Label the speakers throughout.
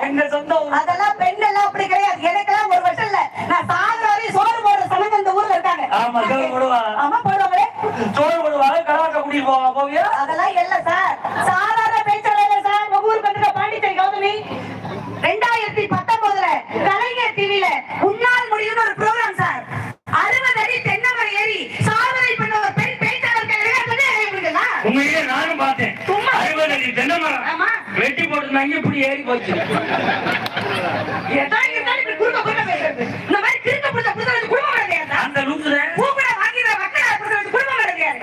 Speaker 1: எங்க
Speaker 2: சொந்த ஊர்.
Speaker 1: அதெல்லாம் பெண் எல்லாம் அப்படி கிடையாது. எனக்கெல்லாம் ஒரு வருஷம் இல்ல. நான் சாகுற வரையும் சோறு போடுற சமயம் இந்த ஊர்ல இருக்காங்க.
Speaker 2: ஆமா, சோறு போடுவா.
Speaker 1: ஆமா போடுவாங்களே.
Speaker 2: சோறு போடுவாங்க கலவாக்க கூட்டிட்டு போவா போவியா?
Speaker 1: அதெல்லாம் இல்ல சார். சாதாரண பேச்சாளர் சார். உங்க ஊர் பத்திரிக்கை பாண்டிச்சேரி கௌதமி ரெண்டாயிரத்தி பத்தொன்பதுல கலைஞர் டிவில உன்னால் முடியும்னு ஒரு ப்ரோக்ராம் சார் அறுபது அடி தென்னமரம் ஏறி சாதனை பண்ண ஒரு பெண் பேச்சாளர் கிடையாது
Speaker 2: உண்மையிலே நானும் பார்த்தேன்
Speaker 1: சும்மா.
Speaker 2: அறுபது அடி தென்னை மரம்
Speaker 1: ஆமா.
Speaker 2: வெட்டி போட்டுருந்தாங்க இப்படி ஏறி போச்சு.
Speaker 1: இந்த மாதிரி கிறுக்க பிடிச்ச வச்சு குடும்பம் கிடையாது
Speaker 2: அந்த லூசுல
Speaker 1: பூக்குட வாங்கிற மக்கள் குடும்பம் கிடையாது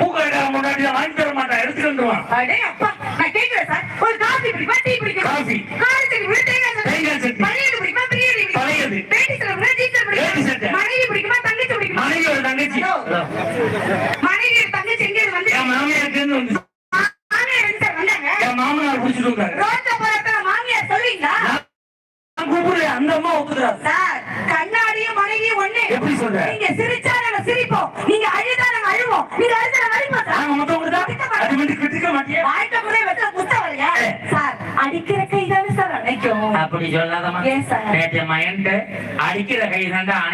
Speaker 2: முன்னாடி வாங்கி தர மாட்டான் எடுத்துட்டு வந்துருவான்
Speaker 1: அடே அப்பா நான் கேக்குறேன் சார் ஒரு காஃபி பிடிக்குமா டீ பிடிக்குமா
Speaker 2: காஃபி.
Speaker 1: காரத்துக்கு விட தேங்காய் சட்னி
Speaker 2: தேங்காய் சட்னி.
Speaker 1: பழையது பிடிக்குமா பிரியாணி பிடிக்குமா
Speaker 2: பழையது.
Speaker 1: வேட்டி சட்டை பிடிக்குமா டீச்சர்
Speaker 2: வேட்டி சட்டை.
Speaker 1: பிடிக்குமா மனைவி பிடிக்குமா தங்கச்சி பிடிக்குமா
Speaker 2: மனைவி ஒரு தங்கச்சி
Speaker 1: ஹலோ. மனைவி தங்கச்சி எங்க இருந்து வந்து
Speaker 2: என் மாமியாருக்கு இருந்து வந்து
Speaker 1: மாமியார் ரெண்டு பேர் வந்தாங்க
Speaker 2: என் மாமனார் பிடிச்சிட்டு வந்தாரு
Speaker 1: ரோட்ல போறப்ப மாமியார் சொல்லுவீங்களா
Speaker 2: நான் கூப்பிடுறேன் அந்த அம்மா ஒத்துக்கிறாரு
Speaker 1: சார் கண்ணாடியும் மனைவியும் ஒண்ணு
Speaker 2: எப்படி சொல்ற?
Speaker 1: நீங்க சிரிச்சா நாங்க சிரிப்போம் நீங்க அழுதா நாங்க அழுவோம் நீங்க அழுதா நாங்க அழுவோம் சார்
Speaker 2: நாங்க மொத்தம் கொடுத்தா அது வந்து கிட்டிக்க மாட்டியே
Speaker 1: வாழ்க்கை முறை வச்ச புத்தகலையா சார் அடிக்கிற கை தானே சார் அணைக்கும்
Speaker 2: அப்படி சொல்லாதமா
Speaker 1: ஏன் சார்?
Speaker 2: நேற்று மயன்ட்டு அடிக்கிற கை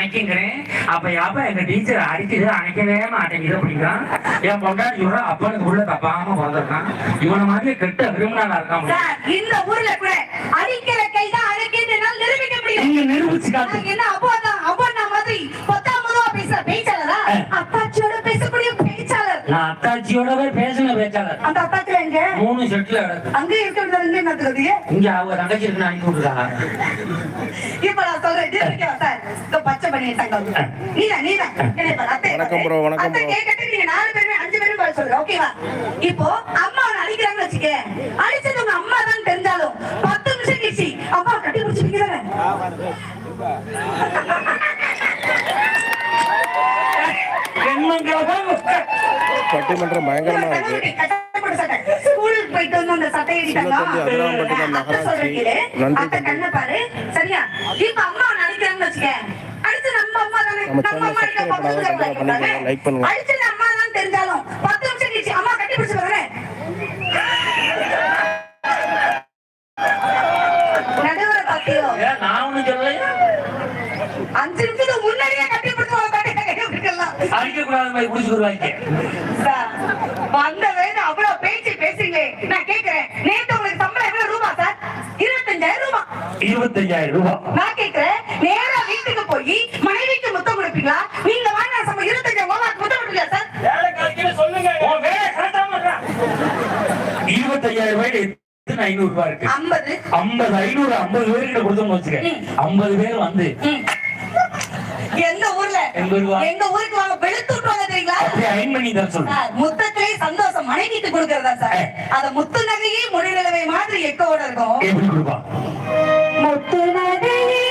Speaker 2: தாண்டா அணைக்குங்கிறேன் அப்ப யாப்ப எங்க டீச்சர் அடிக்குது அணைக்கவே மாட்டேங்குது அப்படிங்கிறான் என் பொண்டாட்டி சொல்ற அப்பனுக்கு உள்ள தப்பாம பிறந்திருக்கான். இவன மாதிரி கெட்ட கிரிமினலா இருக்கான்
Speaker 1: இந்த ஊர்ல கூட அடிக்கிற கை தான் அணைக்கின்றனால நிரூபிக்க முடியும்
Speaker 2: நீங்க நிரூபிச்சு காட்டு.
Speaker 1: நான் என்ன அப்பா தான் அப்பா மாதிரி பத்தாம் பொதுவா பேசுற பேச்சாளரா. அத்தாச்சியோட பேசக்கூடிய பேச்சாளர்.
Speaker 2: நான் அத்தாச்சியோடவே பேசின பேச்சாளர்.
Speaker 1: அந்த அத்தாச்சி
Speaker 2: மூணு கிடக்கு
Speaker 1: அங்க இருக்கிறது இங்க நடத்துறது
Speaker 2: இங்க அவங்க தங்கச்சி இருக்கு அனுப்பி விட்டுருக்காங்க.
Speaker 1: இப்ப நான் சொல்றேன் சார் இந்த பச்சை பண்ணி தங்கம் நீதா நீதா
Speaker 3: வணக்கம் bro, வணக்கம்.
Speaker 1: கேட்கட்டு நீங்க நாலு பேருமே அஞ்சு பேரும் பதில் சொல்லுங்க ஓகேவா இப்போ அம்மா அவனை அடிக்கிறாங்கன்னு வச்சுக்க அடிச்சது உங்க அம்மா தான் தெரிஞ்சாலும் பத்து நிமிஷம் கழிச்சு அம்மா கட்டி பிடிச்சிருக்கிறாங்க
Speaker 3: பட்டிமன்றம் பயங்கரமா இருக்கு.
Speaker 1: ஸ்கூலுக்கு போயிட்டு வந்து அந்த சட்டை
Speaker 3: அதிராம்பட்டினம்
Speaker 1: அத்தை. சொல்றீங்களே, அத்தை. கண்ணை பாரு. சரியா? இப்ப அம்மா அவனை அடிக்கிறாங்கன்னு வச்சுக்க. அடுத்து நம்ம அம்மா தானே.
Speaker 3: நம்ம
Speaker 1: அம்மா கிட்ட பக்கத்துல.
Speaker 3: பண்ணுங்க,
Speaker 1: தான் தெரிஞ்சாலும் பத்து நிமிஷம் கழிச்சு அம்மா கட்டி பிடிச்சு பாருங்க. நடுவர பாத்தியோ?
Speaker 2: நான் சொல்லலையா?
Speaker 1: அஞ்சு நிமிஷத்துக்கு முன்னாடியே கட்டி பிடிச்சு
Speaker 2: அடிக்க கூடாத மாதிரி
Speaker 1: சார், வந்த வேலை அவ்வளவு பேச்சு பேசுறீங்களே நான் கேக்குறேன் நேத்து உங்களுக்கு சம்பளம் எவ்வளவு ரூபா சார்? இருபத்தஞ்சாயிரம் ரூபா.
Speaker 2: இருபத்தஞ்சாயிரம் ரூபாய்
Speaker 1: நான் கேக்குறேன் நேரா வீட்டுக்கு போய் மனைவிக்கு முத்தம் கொடுப்பீங்களா? நீங்க வாங்க சம்பளம் இருபத்தஞ்சாயிரம் ரூபா முத்தம் கொடுப்பீங்களா சார்.
Speaker 2: இருபத்தையாயிரம் ரூபாயில எத்தனை ஐநூறு ரூபாய் இருக்கு?
Speaker 1: ஐம்பது.
Speaker 2: ஐநூறு ஐம்பது பேர்கிட்ட கொடுத்தோம்னு வச்சுக்க. ஐம்பது பேர் வந்து எங்க ஊருக்கு
Speaker 1: வாங்க. வெளுத்து விட்டுவாங்க தெரியுங்களா?
Speaker 2: அயன் பண்ணி
Speaker 1: முத்தத்திலே சந்தோஷம் மனைவிக்கு கொடுக்கறதா சார்? அத முத்து நகையே முடிநிலவை மாதிரி எக்கோட இருக்கும்.
Speaker 2: எப்படி கொடுப்பா?
Speaker 1: முத்து நகையே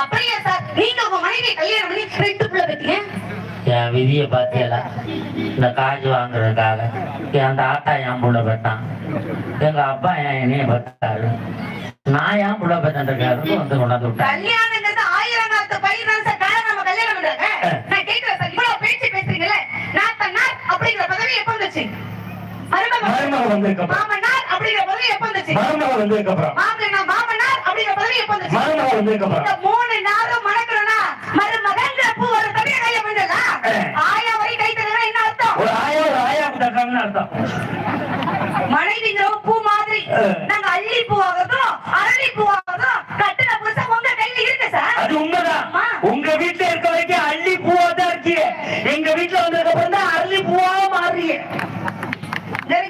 Speaker 1: அப்படியே சார் நீங்க உங்க மனைவி கல்யாணம் பண்ணி ரெண்டு பிள்ளை பெற்றீங்க?
Speaker 2: என் விதியை பார்த்தியல இந்த காசு வாங்குறதுக்காக அந்த தாத்தா என் புள்ள பெற்றான். எங்க அப்பா என் என்னைய பெற்றாரு? நான் ஏன் புள்ள பெற்றதுக்காக வந்து கொண்டாந்து விட்டேன் மருமகள் வந்ததுக்கு அப்புறம்
Speaker 1: மாமனார் அப்படிங்கிற பதவி எப்ப வந்துச்சு?
Speaker 2: மருமகள் வந்ததுக்கு அப்புறம்
Speaker 1: மாமனார் மாமனார் அப்படிங்கிற பதவி எப்ப வந்துச்சு?
Speaker 2: மருமகள் வந்ததுக்கு அப்புறம்
Speaker 1: இந்த மூணு நாளும் மணக்கணும்னா மருமகங்கிற பூ ஒரு தவிர கைய பண்ணல ஆயா வரை கை தரனா என்ன அர்த்தம்?
Speaker 2: ஒரு ஆயா ஒரு ஆயா தட்டாங்கன்னு அர்த்தம்.
Speaker 1: மனைவிங்கிற பூ மாதிரி. நாங்க அள்ளி பூ ஆகட்டும் அரளி பூ ஆகட்டும் கட்டுன புருஷன் உங்க கையில இருக்கு சார்.
Speaker 2: அது உண்மைதான். உங்க வீட்டுல இருக்க வரைக்கும் அள்ளி பூவா தான் இருக்கிய எங்க வீட்டுல வந்ததுக்கு அப்புறம் தான் அரளி பூவா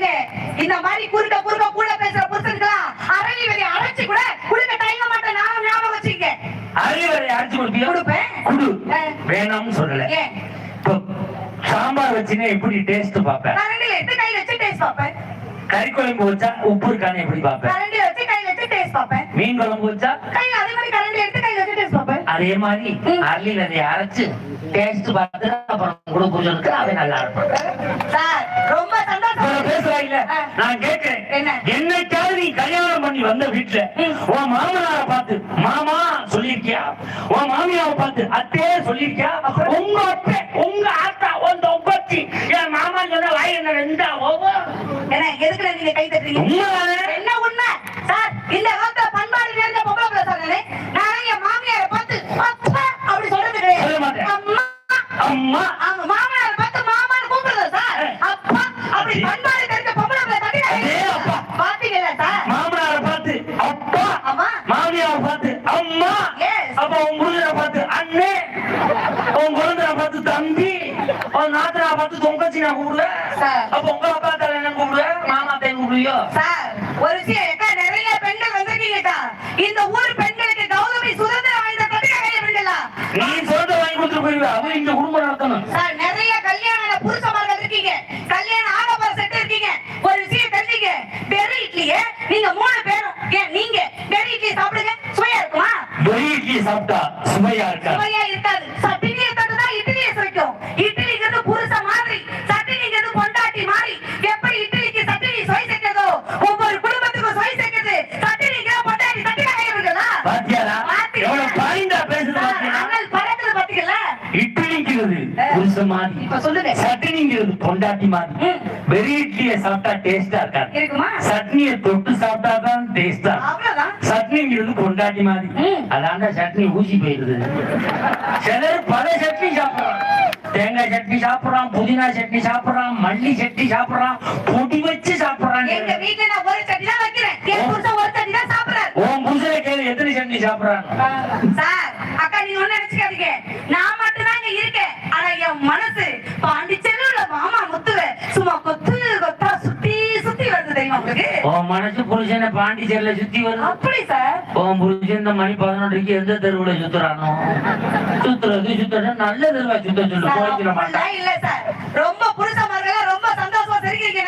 Speaker 1: நெருங்க இந்த மாதிரி குறுக்க குறுக்க கூட பேசுற புருஷனுக்குலாம் அரளி வெளிய அரைச்சு கூட குடுக்க தயங்க மாட்டேன் நானும் ஞாபகம் வச்சுக்க
Speaker 2: அரளி வரை அரைச்சு கொடுப்பியா?
Speaker 1: கொடுப்பேன்.
Speaker 2: குடு. வேணாம்னு சொல்லல. இப்போ சாம்பார் வச்சுன்னா எப்படி டேஸ்ட் பாப்பேன்
Speaker 1: கரண்டில எடுத்து கையில வச்சு டேஸ்ட் பார்ப்பேன்?
Speaker 2: கறி குழம்பு வச்சா உப்பு இருக்கான்னு எப்படி பாப்பேன்
Speaker 1: கரண்டில டேஸ்ட் பார்ப்பேன்
Speaker 2: மீன் குழம்பு வச்சா?
Speaker 1: அதே மாதிரி கரண்டி எடுத்து கையில வச்சு டேஸ்ட் பார்ப்பேன்
Speaker 2: அதே மாதிரி. அரளி விதையை அரைச்சு டேஸ்ட் பார்த்து அப்புறம் கொடுக்கு அவன் நல்லா இருப்பான்
Speaker 1: சார் ரொம்ப சந்தோஷம்.
Speaker 2: இவ்வளவு பேசுறா இல்ல?
Speaker 1: ஆ.
Speaker 2: நான் கேட்கிறேன்.
Speaker 1: என்ன?
Speaker 2: என்னைக்காவது நீ கல்யாணம் பண்ணி வந்த வீட்டுல. உன் மாமனார பார்த்து மாமா சொல்லிருக்கியா? உன் மாமியாவை பார்த்து அத்தே சொல்லிருக்கியா? உங்க அத்தை உங்க ஆத்தா உங்க ஒப்பத்தி என் மாமா சொன்ன வாய் என்ன ரெண்டா
Speaker 1: என்ன எதுக்குல நீங்க கை தட்டுறீங்க
Speaker 2: உண்மைதானே
Speaker 1: என்ன உண்மை சார் இந்த காலத்துல பண்பாடு நிறைந்த பொம்பளை பிள்ளை நானு. என் மாமியாரை பார்த்து அப்பா அப்படி சொல்றது கிடையாது. அம்மா
Speaker 2: அம்மா.
Speaker 1: அவங்க மாமனாரை பார்த்து மாமான்னு கூப்பிடுறது சார். அப்பா அப்படி பண்பாடு தெரிஞ்ச பொம்பளை பிள்ளை தட்டி. பாத்தீங்களா சார்?
Speaker 2: மாமனார பார்த்து அப்பா.
Speaker 1: அம்மா.
Speaker 2: மாமியாவை பார்த்து அம்மா. அப்ப உன் புருஷனை பார்த்து அண்ணே. உன் குழந்தைய பார்த்து தம்பி. உன் நாத்தனா பார்த்து தொங்கச்சி நான் கூப்பிடுவேன். அப்ப உங்க அப்பா தலை என்ன கூப்பிடுவேன் மாமா தை கூப்பிடுவியோ?
Speaker 1: சார் ஒரு விஷயம் இந்த ஊர் பெண்களுக்கு கௌரவி சுதந்திரம் வாய்ந்த கட்டிட பெண்களா
Speaker 2: நீ சொல்றத வாங்கி போயிருவ அவன் இங்க குடும்பம் நடத்தணும்.
Speaker 1: சார் நிறைய கல்யாண புருஷமார்கள் இருக்கீங்க. கல்யாணம் ஆக போற செட்டு இருக்கீங்க. ஒரு விஷயம் தெரிஞ்சுங்க. வெறும் இட்லியே நீங்க மூணு பேரும் ஏன் நீங்க வெறும் இட்லி சாப்பிடுங்க? சுவையா இருக்குமா?
Speaker 2: வெறி இட்லி சாப்பிட்டா சுவையா இருக்கா?
Speaker 1: சுவையா புருஷ மாதிரி இப்ப சொல்லுங்க.
Speaker 2: சட்னிங்கிறது பொண்டாட்டி மாதிரி இட்லியை சாப்பிட்டா டேஸ்டா இருக்காது.
Speaker 1: இருக்குமா?
Speaker 2: சட்னியை தொட்டு சாப்பிட்டா தான் டேஸ்டா சட்னிங்கிறது பொண்டாட்டி மாதிரி. அதாண்ட சட்னி ஊசி போயிருது சிலர் பல சட்னி சாப்பிடுறான் தேங்காய் சட்னி சாப்பிடுறான் புதினா சட்னி சாப்பிடுறான் மல்லி சட்னி சாப்பிடுறான் பொடி வச்சு சாப்பிடுறான்
Speaker 1: எங்க வீட்டுல நான் ஒரு சட்னி தான் வைக்கிறேன். என் புருஷன் ஒரு சட்னி தான் சாப்பிடுறாரு.
Speaker 2: உன் புருஷனை கேளு எத்தனை சட்னி சாப்பிடுறான்
Speaker 1: சார் அக்கா நீங்க ஒண்ணு நினைச்சுக்காதீங்க. நான் மட்டும் தான் இங்க இருக்கேன். என் மனசு பாண்டிச்சேரியில மாமா முத்துவ சும்மா கொத்து கொத்தா சுத்தி சுத்தி வருது தெரியுமா உங்களுக்கு?
Speaker 2: உன் மனசு புருஷனை பாண்டிச்சேரியில சுத்தி வருது.
Speaker 1: அப்படி சார்.
Speaker 2: உன் புருஷன் இந்த மணி பதினொன்றுக்கு எந்த தெருவுல சுத்துறானோ? சுத்துறது சுத்துறது நல்ல தெருவா சுத்த சொல்லு. மாட்டான்
Speaker 1: இல்ல சார். ரொம்ப புருஷமார்களா ரொம்ப சந்தோஷமா சிரிக்கிறீங்க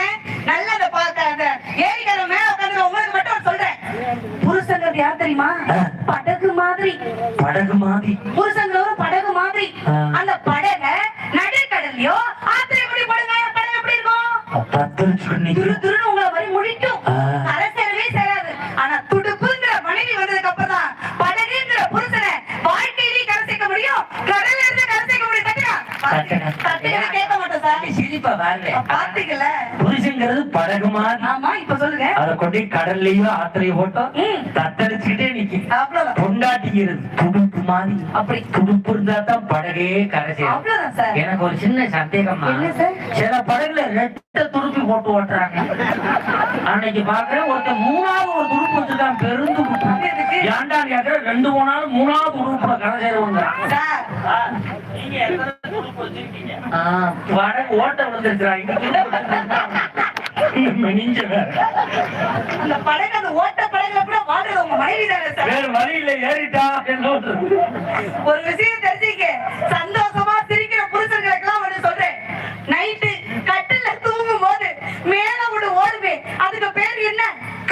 Speaker 1: நல்ல அந்த பார்க்க அந்த ஏரிக்கரை மேல உட்காந்து உங்களுக்கு மட்டும் சொல்றேன். புருஷங்கிறது யார் தெரியுமா. படகு மாதிரி.
Speaker 2: படகு மாதிரி.
Speaker 1: புருஷங்களும் படகு மாதிரி. அந்த நடுக்கடல்லையோ ஆத்திரை எப்படி போடுங்க? படகு எப்படி இருக்கும்?
Speaker 2: தத்தளிச்சு
Speaker 1: துரு துருன்னு உங்களை வரி முடிக்கும் சேரவே சேராது ஆனா துடுப்புங்கிற மனைவி வந்ததுக்கு அப்புறம் தான் படகுங்கிற புருஷனை வாழ்க்கையிலேயே கரை சேர்க்க முடியும். கடல்ல இருந்து கரை சேர்க்க முடியும் தட்டுங்க.
Speaker 2: தட்டுங்க
Speaker 1: கேட்க மாட்டோம் சார்.
Speaker 2: சிரிப்பா வரல
Speaker 1: பாத்தீங்கல்ல
Speaker 2: புருஷங்கிறது படகு மாதிரி
Speaker 1: ஆமா இப்ப சொல்லுங்க.
Speaker 2: அத கொண்டு கடல்லையோ ஆத்திரையோ போட்டோம்.
Speaker 1: ம்.
Speaker 2: தத்தளிச்சுக்கிட்டே நிக்கி.
Speaker 1: அவ்வளவுதான்
Speaker 2: பொண்டாட்டிங்கிறது துடுப்பு மாதிரி
Speaker 1: அப்படி
Speaker 2: துடுப்பு இருந்தா தான் படகே கரை எனக்கு ஒரு சின்ன
Speaker 1: சார்?
Speaker 2: சில படகுல ரெட்ட துடுப்பி போட்டு ஓட்டுறாங்க. அன்னைக்கு பாக்குறேன் ஒருத்தன் மூணாவது ஒரு துடுப்பு வச்சிருக்கான்
Speaker 1: எதுக்கு?
Speaker 2: ஏன்டா கேக்குற? ரெண்டு போனாலும் மூணாவது துடுப்புல கரை படகு ஓட்ட விழுந்திருக்கிறாங்க
Speaker 1: இந்த படகு ஓட்ட படகுல கூட வாழ்றது உங்க சார்?
Speaker 2: வழியில ஏறிட்டா
Speaker 1: ஒரு விஷயம் தெரிஞ்சுக்க சந்தோஷமா சிரிக்கிற புருஷர்களுக்கு சொல்றேன். நைட்டு கட்டில தூங்கும் போது மேல விட ஓடுமே அதுக்கு பேர் என்ன?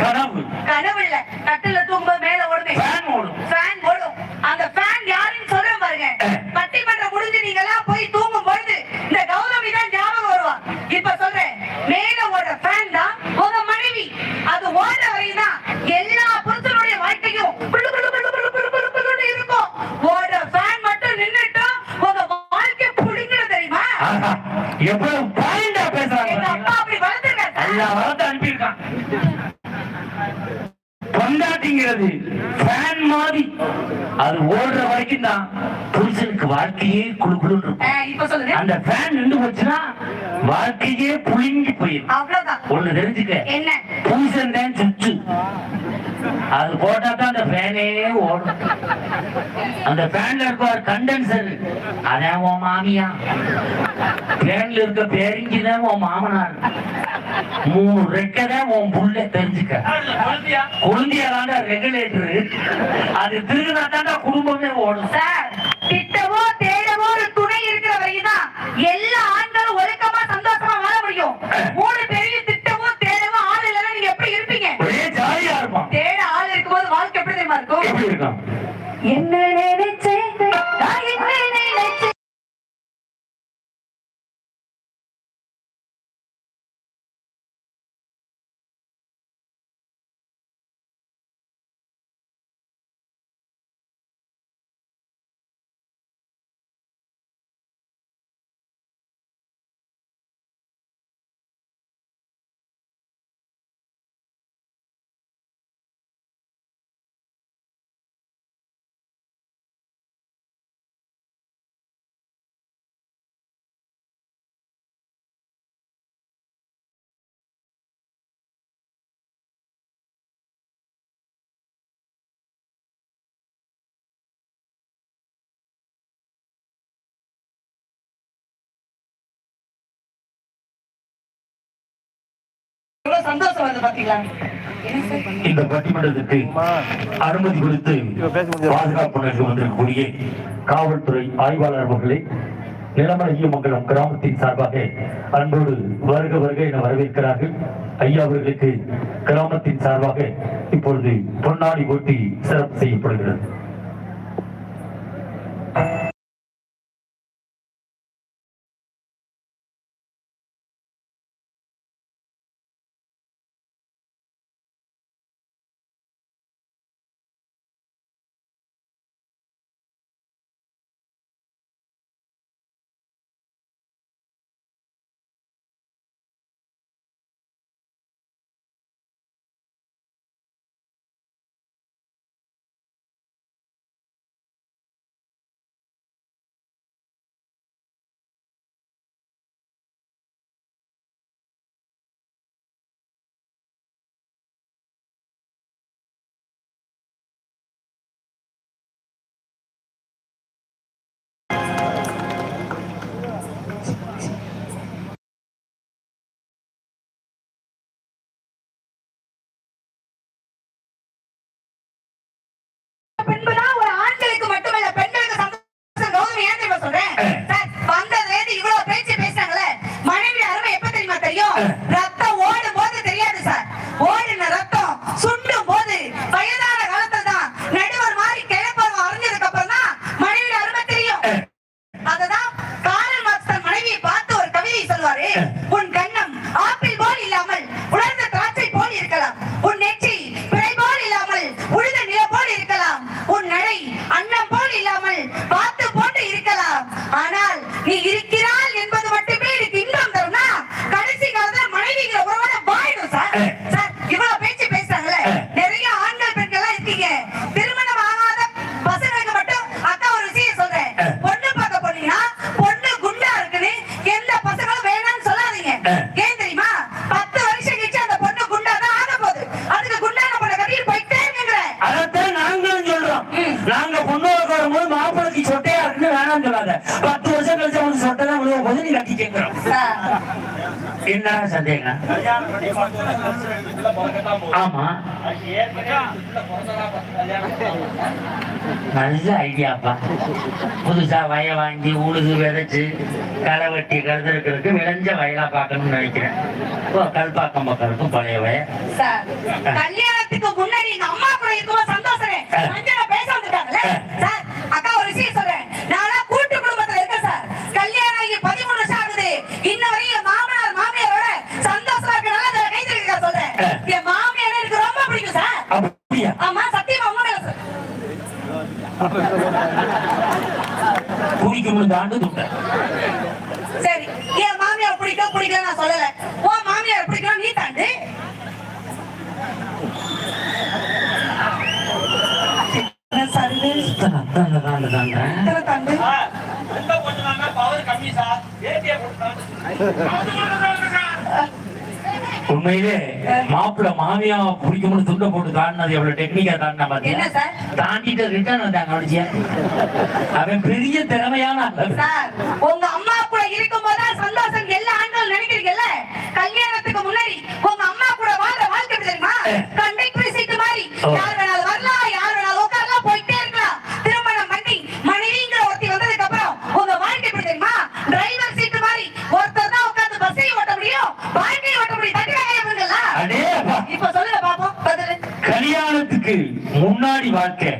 Speaker 2: கனவு.
Speaker 1: கனவு இல்ல. கட்டில தூங்கும் போது மேல ஓடுமே.
Speaker 2: ஃபேன் ஓடும்.
Speaker 1: ஃபேன் ஓடும். அந்த ஃபேன்
Speaker 2: யாருன்னு சொல்றேன் பாருங்க.
Speaker 1: பட்டி பட்டிமன்றம்
Speaker 2: முடிஞ்சு
Speaker 1: நீங்க எல்லாம் போய் தூங்கும் போது இப்ப சொல்றேன். மேல ஓட ஃபேன் தான் உங்க மனைவி. அது ஓடுற வரையும் தான்
Speaker 2: எல்லா புருஷனுடைய வாழ்க்கையும் குழு வாழ்க்கை புடுங்கிடும் எவ்வளவு பாயிண்டா பேசுறாங்க அப்படி வளர்த்துருக்காரு ஐயா வளர்த்து அனுப்பியிருக்கான் ஃபேன் மாதிரி. அது ஓடுற வரைக்கும் தான் புருஷனுக்கு வாழ்க்கையே குழு குழு இருக்கும். அந்த ஃபேன் நின்று போச்சுன்னா வாழ்க்கையே புழுங்கி போயிடும்
Speaker 1: அவ்வளவுதான்.
Speaker 2: ஒண்ணு தெரிஞ்சுக்க.
Speaker 1: என்ன?
Speaker 2: தான் சுச்சு. அது போட்டா தான் அந்த ஃபேனே ஓடும். அந்த ஃபேன்ல இருக்க ஒரு கண்டென்சர் அதான் உன் மாமியா. ஃபேன்ல இருக்க பேரிங்கி தான் உன் மாமனார். மூணு ரெக்கை தான் உன் புள்ள தெரிஞ்சுக்க. குழந்தையாதாண்டா ரெகுலேட்டர் அது திருவிழா தாண்டா குடும்பமே ஓடும்.
Speaker 1: சார் திட்டவோ தேடவோ ஒரு துணை இருக்கிற வரைக்கும் தான் எல்லா ஆண்களும் வாழ முடியும் மூணு பேரையும் திட்டவோ தேடவோ ஆள் இல்லைன்னா நீங்க எப்படி இருப்பீங்க?
Speaker 2: ஒரே ஜாலியா இருப்பான்
Speaker 1: தேட ஆள் இருக்கும்போது வாழ்க்கை எப்படி தெரியுமா இருக்கும்? என்ன சந்தோஷம் வருது பாத்தீங்களா?
Speaker 2: இந்த பட்டிமன்றத்துக்கு அனுமதி கொடுத்து பாதுகாப்பு வந்திருக்கக்கூடிய காவல்துறை ஆய்வாளர் அவர்களே நிலமலை ஈமங்கலம் கிராமத்தின் சார்பாக அன்போடு வருக வருக என வரவேற்கிறார்கள். ஐயா அவர்களுக்கு கிராமத்தின் சார்பாக இப்பொழுது பொன்னாடி போட்டி சிறப்பு செய்யப்படுகிறது. என்ன சந்தேகம். ஆமா. நல்ல ஐடியாப்பா. புதுசா வய வாங்கி உழுது விதைச்சு களை வெட்டி கருதுறதுக்கு விளைஞ்ச வயலா பார்க்கணும்னு நினைக்கிறேன். ஓ கல்பாக்கம் பக்கம் பழைய வய.
Speaker 1: கல்யாணத்துக்கு முன்னாடி ஆமா சத்தியமா உண்மை சார்
Speaker 2: குடிக்கணும் தாண்டு. துட்டேன்
Speaker 1: சரி என் மாமியார் மாமியார் பிடிக்கும் பிடிக்கல நான் சொல்லல. உன் மாமியார் பிடிக்கும் நீ தாண்டு. என்ன சருகு?
Speaker 2: தாண்ட தாண்ட தாண்ட
Speaker 1: இத்தனை தாண்டு
Speaker 2: உண்மையிலே மாப்பிள்ள மாமியா பிடிக்கும்னு துண்டை போட்டு தாண்டினது எவ்வளவு டெக்னிக்கா தாண்டினா
Speaker 1: சார்?
Speaker 2: தாண்டிட்டு ரிட்டர்ன் வந்தாங்க அவனுச்சியா அவன் பெரிய திறமையான
Speaker 1: உங்க அம்மா கூட இருக்கும் போதுதான் சந்தோஷம் எல்லா ஆண்களும் நினைக்கிறீங்கல்ல? கல்யாணத்துக்கு முன்னாடி உங்க அம்மா கூட வாழ்ற வாழ்க்கை தெரியுமா? கண்டக்டர் சீட்டு மாதிரி. யார் வேணாலும்
Speaker 2: கல்யாணத்துக்கு முன்னாடி வாழ்க்கை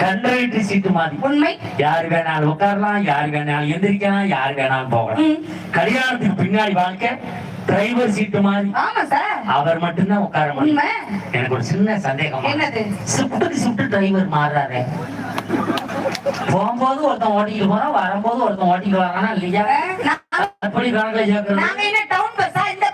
Speaker 2: கண்டக்டர் சீட்டு மாதிரி.
Speaker 1: உண்மை.
Speaker 2: யார் வேணாலும் உட்காரலாம் யார் வேணாலும் எந்திரிக்கலாம் யார் வேணாலும் போகலாம். கல்யாணத்துக்கு பின்னாடி வாழ்க்கை டிரைவர் சீட்டு மாதிரி.
Speaker 1: ஆமா சார்.
Speaker 2: அவர் மட்டும்தான் உட்கார முடியும். எனக்கு ஒரு சின்ன சந்தேகம்.
Speaker 1: என்னது?
Speaker 2: ஷிஃப்ட்டுக்கு ஷிஃப்ட் டிரைவர் மாறுறாரு. போகும்போது ஒருத்தன் ஓட்டிட்டு போறான் வரும்போது ஒருத்தன் ஓட்டிட்டு வரானா இல்லையா?
Speaker 1: நான்
Speaker 2: அப்படி கணக்குல
Speaker 1: நாங்க என்ன டவுன் பஸ்ஸா இந்த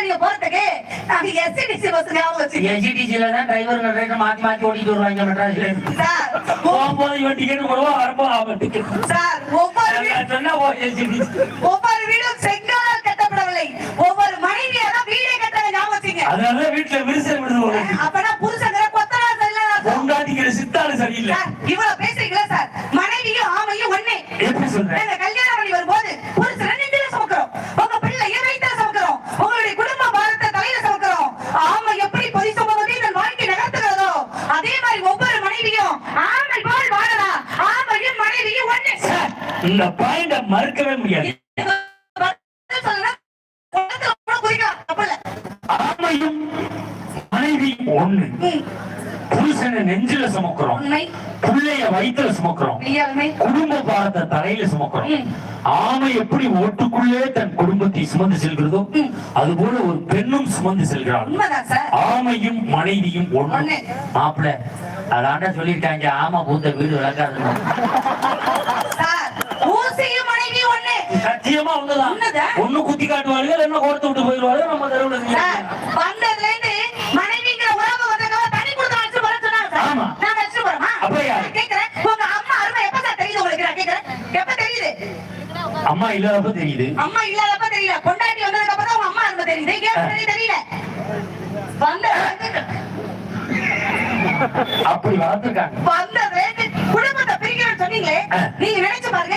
Speaker 1: நீங்க போறதுக்கு நாங்க எஸ்டிடிசி பஸ் ஞாபகம் வச்சுக்கோங்க.
Speaker 2: எஜிடிசில தான் டிரைவர் டிரைவர் மாத்தி மாத்தி ஓட்டிட்டு வருவாங்க மெட்ராஸ்ல.
Speaker 1: சார்
Speaker 2: போகும்போது இவன் டிக்கெட் போடுவா வரும்போது அவன் டிக்கெட்
Speaker 1: சார் ஒவ்வொரு
Speaker 2: சொன்னா ஓ
Speaker 1: ஒவ்வொரு வீடும் செங்கலால் கட்டப்படவில்லை. ஒவ்வொரு மனைவியா தான் வீடே கட்டல ஞாபகம் வச்சுங்க
Speaker 2: அதனால வீட்டுல விரிசல் விடுது
Speaker 1: அப்பனா புருஷங்கிற கொத்தனா சரியில்லை
Speaker 2: பொண்டாட்டிக்கிற சித்தாளு சரியில்லை.
Speaker 1: சார் இவ்வளவு பேசுறீங்களா சார்? மனைவியும் ஆமையும் ஒண்ணே.
Speaker 2: எப்படி சொல்றேன்
Speaker 1: நாங்க கல்யாணம் பண்ணி வரும்போது புருஷனை நெஞ்சில சுமக்கிறோம் உங்க பிள்ளைய வயிற்றுல சுமக்கிறோம் உங்களுடைய குடும்ப பாரத்தை தலையில சுமக்கிறோம் ஆமை எப்படி பொய் சுமந்து தன் வாழ்க்கை நகர்த்துகிறதோ அதே மாதிரி ஒவ்வொரு மனைவியும் ஆமை போல் வாழலாம் ஆமையும் மனைவியும் ஒண்ணு
Speaker 2: சார், இந்த பாயிண்ட மறுக்கவே முடியாது. ஆமையும் மனைவி ஒண்ணு புருஷனை நெஞ்சில சுமக்கிறோம் பிள்ளைய வயிற்றுல சுமக்கிறோம் குடும்ப பாரத்தை தலையில சுமக்கிறோம். ஆமை எப்படி ஓட்டுக்குள்ளே தன் குடும்பத்தை சுமந்து செல்கிறதோ
Speaker 1: ம்.
Speaker 2: அதுபோல ஒரு பெண்ணும் சுமந்து செல்கிறாள் ஆமையும் மனைவியும் ஒண்ணு. மாப்பிள்ள அதாண்டா சொல்லிருக்காங்க ஆமா பூத்த வீடு விளக்காதுன்னு
Speaker 1: சார் ஊசியும் மனைவியும் ஒண்ணு
Speaker 2: சத்தியமா ஒண்ணுதான்
Speaker 1: உண்மைதான்.
Speaker 2: ஒண்ணு குத்தி காட்டுவாளுங்க இல்லைன்னா கோர்த்து விட்டு போயிடுவாங்க நம்ம தெருவுல
Speaker 1: சார்,
Speaker 2: இருந்து
Speaker 1: வந்ததுல இருந்து மனைவிங்கிற உறவு வந்ததுக்காக தனி கொடுத்து அழைச்சு போறேன்னு சொன்னாங்க சார்.
Speaker 2: ஆமா.
Speaker 1: நாங்க அழைச்சிட்டு போறோமா?
Speaker 2: அப்ப யாரு?
Speaker 1: நான் கேக்குறேன், உங்க அம்மா அருமை எப்ப சார் தெரியுது உங்களுக்கு? நான் கேக்குறேன். எப்ப தெரியுது?
Speaker 2: அம்மா இல்லாதப்ப தெரியுது
Speaker 1: அம்மா இல்லாதப்ப தெரியல. பொண்டாட்டி வந்ததுக்கு அப்புறம் உங்க அம்மா அருமை தெரியுது. தெரியுது? தெரியல. வந்த-
Speaker 2: அப்படி வளர்த்துருக்காங்க
Speaker 1: வந்ததுல இருந்து குடும்பத்தை பிரிக்கணும்னு சொன்னீங்களே. நீங்க நினைச்சு பாருங்க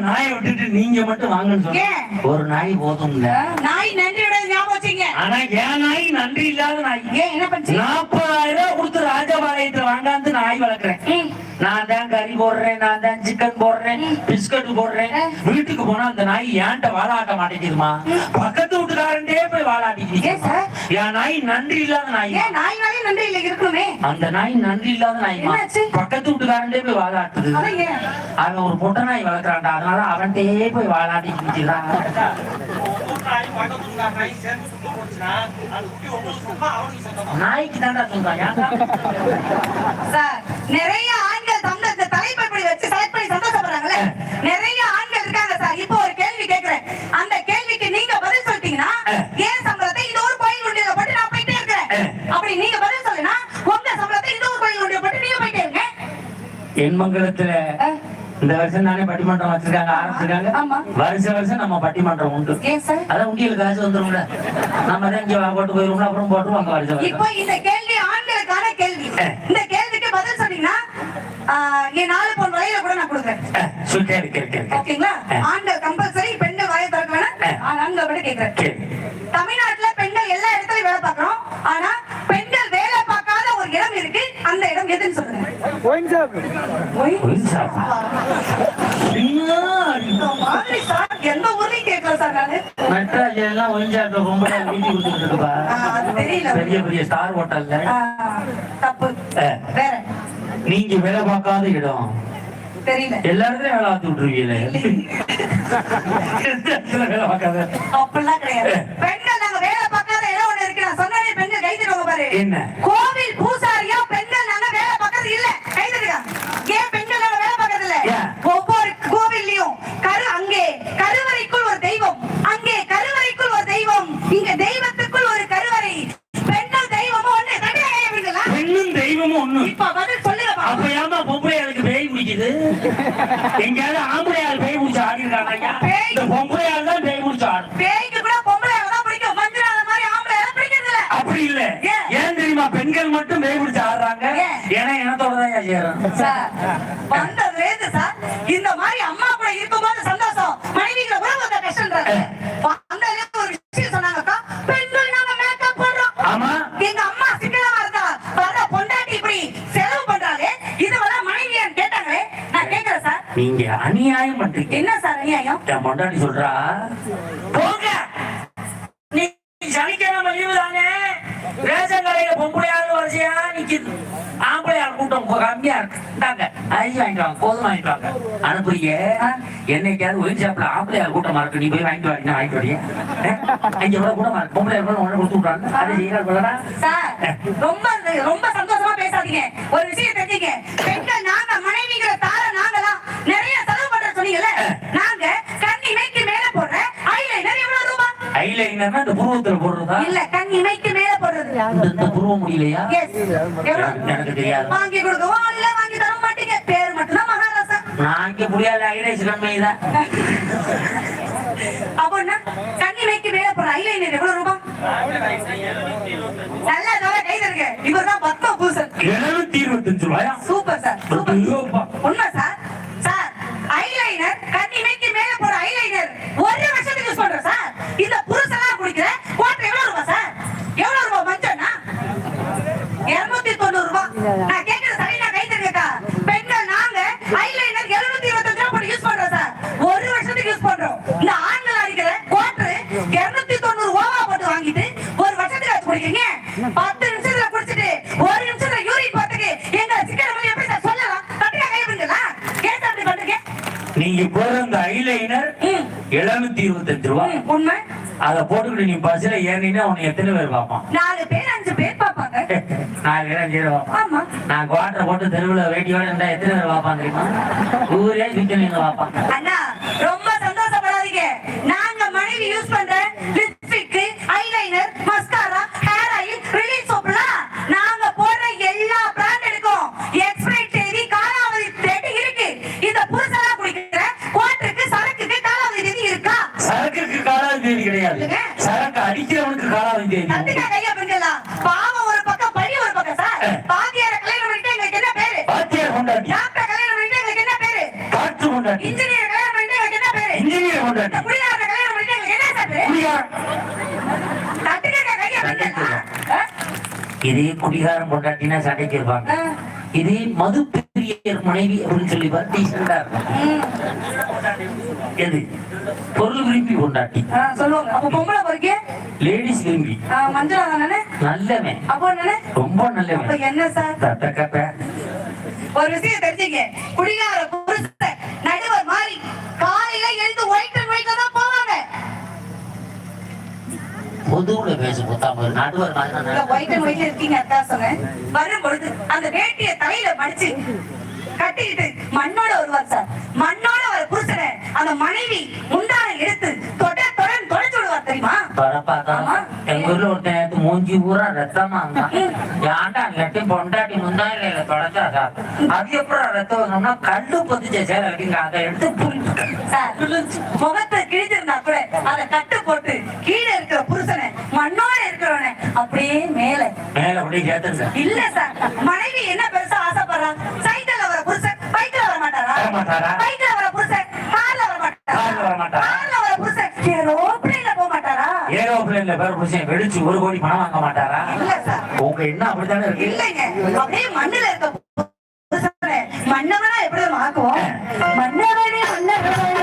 Speaker 1: நாயை விட்டுட்டு நீங்க
Speaker 2: மட்டும் வாங்கன்னு ஒரு நாய் போதும்ல.
Speaker 1: நாய் நன்றியோட ஞாபகம்
Speaker 2: ஆனா என் நாய் நன்றி இல்லாத நாய்.
Speaker 1: ஏன் என்ன
Speaker 2: நாற்பதாயிரம் ரூபாய் கொடுத்து ராஜபாளையத்துல வாங்காந்து நாய் வளர்க்குறேன். நான் தான் கறி போடுறேன் நான் தான் சிக்கன் போடுறேன் பிஸ்கட் போடுறேன். வீட்டுக்கு போனா அந்த நாய் ஏன்ட்ட வாழாட்ட மாட்டேங்குதுமா? பக்கத்து வீட்டுக்காரன்டே
Speaker 1: ஏன் சார்?
Speaker 2: என் நாய் நன்றி இல்லாத நாய்.
Speaker 1: ஏன் நாய்னாலே நன்றி இல்லை இருக்கணுமே.
Speaker 2: அந்த நாய் நன்றி இல்லாத
Speaker 1: என்னாச்சு?
Speaker 2: பக்கத்து வீட்டுக்காரன்டே போய் வாழாட்டுது அவன் ஒரு பொட்டை நாய் வளர்க்குறான்டா. அதனால அவன்கிட்டயே போய் வாழாட்டிக்கிட்டு நாய்க்கு தான்டா?
Speaker 1: சார் நிறைய ஆண்கள் தமிழ் இந்த தலைப்பை இப்படி வச்சு செலக்ட் பண்ணி சந்தோஷப்படுறாங்கல்ல? நிறைய ஆண்கள் இருக்காங்க சார். இப்போ ஒரு கேள்வி கேக்குறேன் அந்த சொல்லிட்டீங்கன்னா ஏன் சம்பளத்தை இந்த ஒரு கோயில் உண்டியல போட்டு நான் போயிட்டே இருக்கிறேன். அப்படி நீங்க பதில் சொல்லுனா உங்க சம்பளத்தை இந்த ஒரு கோயில் உண்டியல போட்டு நீங்க போயிட்டே இருங்க.
Speaker 2: என் மங்கலத்துல இந்த வருஷம் தானே பட்டிமன்றம் வச்சிருக்காங்க ஆரம்பிச்சிருக்காங்க. வருஷ வருஷம் நம்ம பட்டிமன்றம் உண்டு. அதான் உண்டியல் காசு வந்துரும்ல. நம்ம தான் இங்க போட்டு போயிருவோம்ல அப்புறம் போட்டுருவாங்க வருஷ
Speaker 1: இப்போ
Speaker 2: வருஷம்
Speaker 1: இந்த கேள்வி ஆண்களுக்கான கேள்வி. இந்த கேள்விக்கு பதில் சொன்னீங்கன்னா என் நாலு பொன் வலையில கூட நான் கொடுக்குறேன்.
Speaker 2: இருக்கு இருக்கு
Speaker 1: ஓகேங்களா? ஆண்கள் ஆண்கள் கூட கேக்குறேன்
Speaker 2: கேளு.
Speaker 1: தமிழ்நாட்டுல பெண்கள் எல்லா இடத்துலயும் வேலை பார்க்கறோம். ஆனா பெண்கள் வேலை பார்க்காத ஒரு இடம் இருக்கு. அந்த இடம் எதுன்னு சொல்லுங்க. எந்த ஊர்லயும் கேட்கல சார் நானு.
Speaker 2: எல்லாம் ரொம்ப வீட்டு கொடுத்துட்டு
Speaker 1: தெரியல.
Speaker 2: பெரிய பெரிய ஸ்டார் ஹோட்டல்ல.
Speaker 1: தப்பு. வேற.
Speaker 2: நீங்க வேலை பார்க்காத இடம்.
Speaker 1: தெரியல
Speaker 2: வேலை பார்த்து விட்டுருவீங்களே எந்த இடத்துல வேலை பார்க்காத.
Speaker 1: அப்படிலாம் கிடையாது. பெண்கள் நாங்க வேலை பார்க்காத இடம் ஒண்ணு இருக்கு. நான் சொன்னாலே பெண்கள் கை தட்டுவாங்க பாரு.
Speaker 2: என்ன?
Speaker 1: கோவில் பூசாரியா பெண்கள் நாங்க வேலை பார்க்கறது இல்ல. கை ஏன் பெண்கள் நாங்க வேலை பார்க்கறது இல்ல? ஒவ்வொரு கோவில்லையும் கரு அங்கே கருவறைக்குள் ஒரு தெய்வம். அங்கே கருவறைக்குள் ஒரு தெய்வம். இங்க தெய்வத்துக்குள் ஒரு கருவறை. பெண்கள் தெய்வமும் ஒண்ணு. தனியா கை அப்படிங்களா
Speaker 2: பெண்ணும் தெய்வமும் ஒண்ணும். அப்ப ஏமா பொம்பளையாளுக்கு பேய் பிடிக்குது. எங்கேயாவது ஆம்பளையாள் பேய் பிடிச்சு ஆடி இருக்காங்க. இந்த பொம்பளையாள் தான் பேய் பிடிச்சு ஆடும்
Speaker 1: பேய்க்கு கூட பொம்பளை தான் பிடிக்கும். மந்திராத மாதிரி ஆம்பளை எல்லாம் பிடிக்கிறது இல்ல.
Speaker 2: அப்படி இல்ல
Speaker 1: ஏன்?
Speaker 2: தெரியுமா? பெண்கள் மட்டும் பேய் பிடிச்சு ஆடுறாங்க
Speaker 1: ஏன்?
Speaker 2: ஏன்னா இனத்தோட தான் செய்யறோம்
Speaker 1: சார் சார் இந்த மாதிரி அம்மா கூட இருக்கும்போது சந்தோஷம். மனைவிகளை உறவு வந்த கஷ்டன்றாங்க இருந்து ஒரு விஷயம் சொன்னாங்கக்கா நீங்க
Speaker 2: அநியாயம் பண்றீங்க.
Speaker 1: என்ன சார் அநியாயம்?
Speaker 2: என் பொண்டாட்டி சொல்றா போங்க. நீ சனிக்கிழமை லீவு தானே? ரேஷன் கடையில பொம்பளையாள் வரிசையா நிக்குது. ஆம்பளையாள் கூட்டம் கம்மியா இருக்கு. இந்தாங்க அரிசி வாங்கிட்டு வாங்க கோதுமை வாங்கிட்டு வாங்க. அனுப்புறீங்க? என்னைக்காவது ஒயின் ஷாப்ல ஆம்பளையாள் கூட்டமா இருக்கு நீ போய் வாங்கிட்டு வாங்க வாங்கிட்டு வரியா? அஞ்சு எவ்வளவு கூட்டமா இருக்கு பொம்பளையாள் கூட ஒண்ணு கொடுத்து விட்றாங்க. அது செய்யறா சொல்லடா
Speaker 1: சார் ரொம்ப ரொம்ப சந்தோஷமா பேசாதீங்க. ஒரு விஷயம் தெரிஞ்சுங்க.
Speaker 2: ஐலைனர்னா இந்த புருவத்துல போடுறதா?
Speaker 1: இல்ல கண் இமைக்கு மேல போடுறது
Speaker 2: இந்த புருவம் முடியலையா? எனக்கு தெரியாது.
Speaker 1: வாங்கி கொடுக்கவும் இல்ல வாங்கி தர மாட்டீங்க. பேர் மட்டும்தான் மகாராசா
Speaker 2: நான் இங்க முடியாது ஐலேஸ் கண்மைதான்
Speaker 1: அப்படின்னா கண் இமைக்கு மேல போடுற ஐலைனர் எவ்வளவு ரூபாய் நல்லா நல்லா கை தருங்க இவர்தான் பத்ம பூசன்.
Speaker 2: எழுநூத்தி இருபத்தஞ்சு ரூபாயா?
Speaker 1: சூப்பர் சார் சூப்பர்
Speaker 2: ஐயோப்பா.
Speaker 1: உண்மை சார் சார் ஐலைனர் கண்ணிமைக்கு மேல போற ஐலைனர் ஒரு வருஷத்துக்கு யூஸ் பண்றோம் சார் இந்த புருஷெல்லாம் குடிக்கிற குவாட்டர் எவ்வளவு ரூபாய் சார் எவ்வளவு ரூபாய் மஞ்சள்னா இருநூத்தி தொண்ணூறு ரூபாய் நான் கேட்கறது சரியா கை தருங்கக்கா பெண்கள் நாங்க ஐலைனர் எழுநூத்தி இருபத்தஞ்சு ரூபாய் யூஸ் பண்றோம் சார். ஒரு வருஷத்துக்கு யூஸ் பண்றோம். இந்த ஆண்கள் அடிக்கிற குவாட்டர் இருநூத்தி தொண்ணூறு ஓவா போட்டு வாங்கிட்டு ஒரு வருஷத்துக்கு வச்சு குடிக்கிறீங்க? பத்து நிமிஷத்துல குடிச்சிட்டு ஒரு நிமிஷத்துல யூரின் போறதுக்கு எங்க சிக்கன மொழி எப்படி சார் சொல்லலாம்? தட்டியா கை பண்ணுங்களா கேஸ் அப்படி பண்றீங்க.
Speaker 2: நீங்க போற அந்த ஐலைனர். எழுநூத்தி இருபத்தஞ்சு ரூபா.
Speaker 1: ம், உண்மை.
Speaker 2: அத போட்டுக்கிட்டு நீ பஸ்ல ஏறினா உன்னை எத்தனை பேர் பார்ப்பான்?
Speaker 1: நாலு பேர் அஞ்சு பேர் பார்ப்பாங்க.
Speaker 2: நாலு பேர் அஞ்சு பேர் பார்ப்பான் நான் குவாட்டர் போட்டு தெருவுல வேட்டியோட இருந்தா எத்தனை பேர் பார்ப்பான் தெரியுமா? ஊரே நின்று பார்ப்பான்
Speaker 1: டாக்டர் கல்யாணம் என்ன பேரு? இன்ஜினியர் கல்யாணம் என்ன பேரு?
Speaker 2: இன்ஜினியர்
Speaker 1: குடியார கல்யாணம் என்ன சார் பேரு? கையா?
Speaker 2: இதே குடிகாரம் கொண்டாட்டினா சண்டைக்கு இருப்பாங்க. இதே மது பிரியர் மனைவி அப்படின்னு சொல்லி டீசெண்டா இருக்கும்.
Speaker 1: ம்.
Speaker 2: எது? பொருள் விரும்பி கொண்டாட்டி.
Speaker 1: சொல்லுவாங்க அப்ப பொம்பளை பொறுக்கே?
Speaker 2: லேடிஸ் விரும்பி.
Speaker 1: மஞ்சள்
Speaker 2: நல்லவன்.
Speaker 1: அப்போ
Speaker 2: ரொம்ப நல்லவன்.
Speaker 1: என்ன சார்?
Speaker 2: தட்ட கட்ட.
Speaker 1: ஒரு விஷயம் தெரிஞ்சுங்க. குடிகார புருஷன் நடுவர் மாதிரி காலையில எழுந்து ஒயிட் அண்ட் ஒயிட்ல தான் போவாங்க.
Speaker 2: பொதுவுல பேச புத்தாம நடுவர் மாதிரி
Speaker 1: ஒயிட் அண்ட் ஒயிட்ல இருக்கீங்க அதான் சொன்னேன். வரும் பொழுது அந்த வேட்டிய தலையில மடிச்சு கட்டிக்கிட்டு மண்ணோட வருவார் சார். மண்ணோட வர புருஷனை அந்த மனைவி முண்டான எடுத்து தொட தொடன்னு தொலைச்சு விடுவார்
Speaker 2: பரப்பாக்கா
Speaker 1: ஆமா.
Speaker 2: எங்க ஊர்ல மூஞ்சி பூரா ரத்தமா ஏன்டா நெட்டி பொண்டாட்டி முந்தாயில தொடச்சா அது எப்படி ரத்தம் வரணும்னா கல்லு பொதிச்ச சேலை கட்டிங்க அதை எடுத்து
Speaker 1: சார் முகத்தை கிழிச்சிருந்தா கூட அதை கட்டு போட்டு கீழே இருக்கிற புருஷனை மண்ணோட இருக்கிறவனை அப்படியே மேல
Speaker 2: மேல அப்படியே கேட்டுங்க
Speaker 1: இல்ல சார் மனைவி என்ன பெருசா ஆசைப்படுறா சைக்கிள்ல வர புருஷன் பைக்ல வர மாட்டாரா? பைக்ல வர புருஷன் கார்ல வர மாட்டாரா
Speaker 2: கார்ல வர மாட்டாரா?
Speaker 1: கார்ல வர புருஷன் மாட்டாரா
Speaker 2: ஏரோப்ளேன்ல பேர் புருஷன் வெடிச்சு ஒரு கோடி பணம் வாங்க மாட்டாரா? உங்க என்ன அப்படித்தானே இருக்கு?
Speaker 1: இல்லைங்க. அப்படியே மண்ணுல இருக்க மன்னவனா எப்படி ஆக்குவோம் மன்னவனே மன்னவனே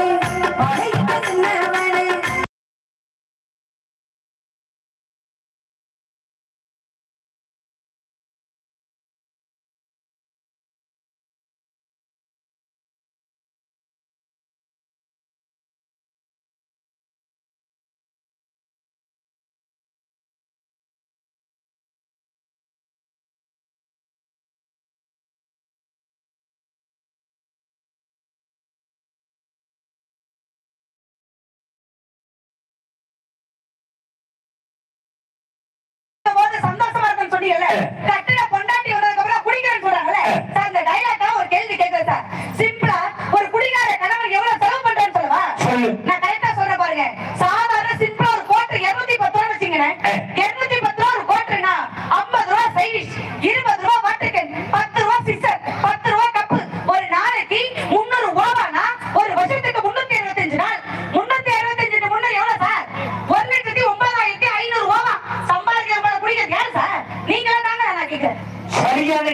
Speaker 1: முடியல. கட்டின பொண்டாட்டி வந்ததுக்கு அப்புறம் குடிக்கிறேன்னு சொல்றாங்கல்ல. சார் இந்த டைலாக்கா ஒரு கேள்வி கேட்கிறேன் சார். சிம்பிளா ஒரு குடிகார கணவன் எவ்வளவு செலவு பண்றேன்னு சொல்லவா
Speaker 2: சொல்லு.
Speaker 1: நான் கரெக்டா சொல்றேன் பாருங்க சாதாரண சிம்பிளா ஒரு கோட்டர் இருநூத்தி பத்து ரூபா வச்சுக்கிறேன் இருநூத்தி பத்து ரூபா ஒரு கோட்டர்னா ஐம்பது ரூபா சைடிஷ் இருபது ரூபா வாட்டர் பத்து ரூபா சிக்ஸர் பத்து ரூபா கப்பு ஒரு நாளைக்கு முன்னூறு ஓவானா ஒரு வருஷத்துக்கு முன்னூத்தி அறுபத்தஞ்சு நாள் முன்னூத்தி அறுபத்தஞ்சு முன்னூறு எவ்வளவு சார் ஒரு லட்சத்தி ஒன்பதாயிரத்தி ஐநூறு ஓவா சம்பாதிக்கிற மாதிரி குடிக்கிறது யாரு சார் நீங்களே தாங்க நான் கேட்கிறேன்
Speaker 2: சரியான.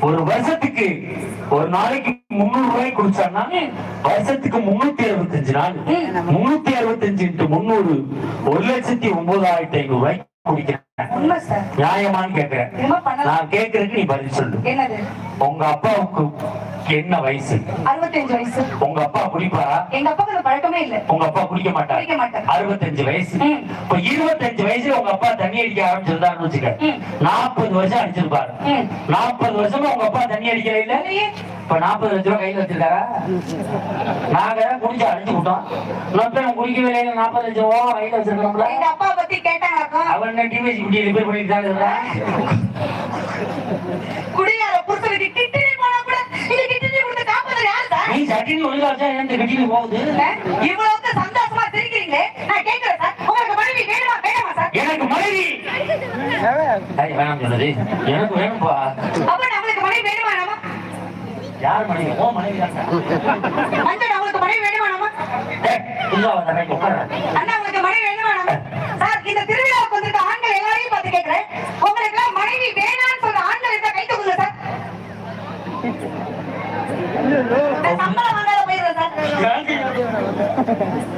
Speaker 2: ஒரு வருஷத்துக்கு ஒரு நாளைக்கு முந்நூறு ரூபாய் குடிச்சான்னா வருஷத்துக்கு முன்னூத்தி அறுபத்தஞ்சு நாள். முன்னூத்தி அறுபத்தஞ்சு முந்நூறு ஒரு லட்சத்தி ஒன்பதாயிரத்தி ஐநூறு ரூபாய் குடிக்கிறேன் நியாயமான்னு
Speaker 1: பண்ணலாம்?
Speaker 2: நான் கேக்குறதுக்கு நீ பதில் சொல்லு.
Speaker 1: என்னது?
Speaker 2: உங்க அப்பாவுக்கு என்ன வயசு?
Speaker 1: அறுபத்தஞ்சு வயசு.
Speaker 2: உங்க அப்பா குடிப்பாரா
Speaker 1: எங்க அப்பாவுக்கு அந்த பழக்கமே இல்ல.
Speaker 2: உங்க அப்பா குடிக்க மாட்டார்
Speaker 1: குடிக்க மாட்டார்.
Speaker 2: அறுபத்தஞ்சு வயசு. இப்ப இருபத்தஞ்சு வயசுல உங்க அப்பா தண்ணி அடிக்க ஆரம்பிச்சிருந்தாருன்னு வச்சுக்க. நாற்பது வருஷம் அடிச்சிருப்பாரு. நாற்பது வருஷமா உங்க அப்பா தண்ணி அடிக்கல இல்ல. இப்ப நாற்பது லட்ச ரூபாய் கையில வச்சிருக்காரா? நாங்க குடிச்சு அடிச்சு விட்டோம். இன்னொருத்தன் குடிக்கவே இல்லை. நாற்பது லட்சம் ரூபா கையில வச்சிருக்கோம்ல
Speaker 1: எங்க அப்பா பத்தி கேட்டாங்களாக்கும்
Speaker 2: அவன் என்ன குட்டி ரிப்பேர் பண்ணிட்டு தான் இருந்தான்
Speaker 1: குடியார புருஷனுக்கு கிட்னி போனா கூட இந்த கிட்னி கொடுத்து காப்பாத்துற யாரு சார்?
Speaker 2: நீ சட்டினி ஒழுங்கா வச்சா ஏன் இந்த கட்டினு போகுது?
Speaker 1: இவ்வளவுக்கு சந்தோஷமா சிரிக்கிறீங்களே நான் கேட்கிறேன் சார். உங்களுக்கு மனைவி வேணுமா வேணுமா சார்?
Speaker 2: எனக்கு மனைவி! ஏய், வேணாம் சொன்னது. எனக்கு வேணும்பா.
Speaker 1: அப்ப நம்மளுக்கு மனைவி வேணுமா நாம
Speaker 2: யார் மனைவி? ஓ மனைவி தான்
Speaker 1: மஞ்சள் நம்மளுக்கு மனைவி வேணுமா நாம
Speaker 2: புதுசா வந்த கை உட்கார.
Speaker 1: அண்ணா உங்களுக்கு மனைவி வேணுமா நாம சார் இந்த திருவிழாவுக்கு வந்திருக்க ஆண்கள் எல்லாரையும் பார்த்து கேட்கிறேன் உங்களுக்கு எல்லாம் மனைவி வேணாம்னு சொல்ற ஆண்கள் இருந்தா கை தூக்குங்க சார் நான் சம்பளம் வாங்காத போயிடுறேன் சார்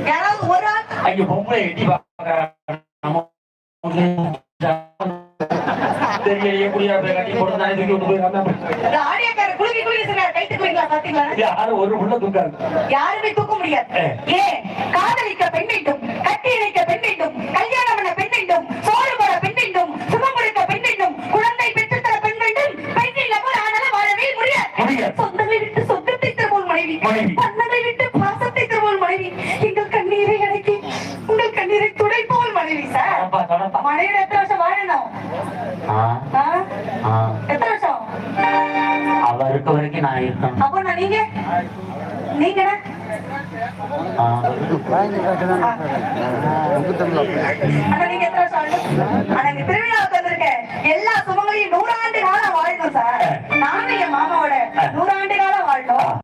Speaker 1: யாராவது ஒரு ஆள்?
Speaker 2: அங்க பொம்பளை எட்டி பாக்குறாங்க தெரியலையே புரியா போய் கட்டி போட்டு தான் தூக்கி விட்டு போயிருக்காங்க
Speaker 1: இந்த ஆடியோக்காரர் குலுக்கி குலுக்கி சொன்னார் கை தூக்குவீங்களா பாத்தீங்களா?
Speaker 2: யாரும் ஒரு உள்ள தூக்காது.
Speaker 1: யாருமே தூக்க முடியாது. ஏன் காதலிக்க பெண் வேண்டும் கட்டி இணைக்க பெண் வேண்டும் கல்யாணம் பண்ண பெண் வேண்டும் சோறு போட பெண் வேண்டும் சுகம் கொடுக்க பெண் வேண்டும் குழந்தை பெற்றுத்தர பெண் வேண்டும் பெண் இல்லாமல் ஆனாலும் வாழவே முடியாது. மனைவி. பன்னதை விட்டு பாசத்தை தருவோம் மனைவி. எங்கள் கண்ணீரை அடக்கி உங்கள் கண்ணீரை துடைப்போல் மனைவி சார் மனைவி எத்தனை வருஷம் வாழணும். எத்தனை வருஷம்?
Speaker 2: அவ இருக்க வரைக்கும் நான் இருக்கணும்
Speaker 1: அப்போ நான் நீங்க? நீங்க. எல்லா சுமங்களையும் நூறாண்டு காலம் வாழணும் சார் நானும் என் மாமாவோட நூறாண்டு காலம் வாழணும்.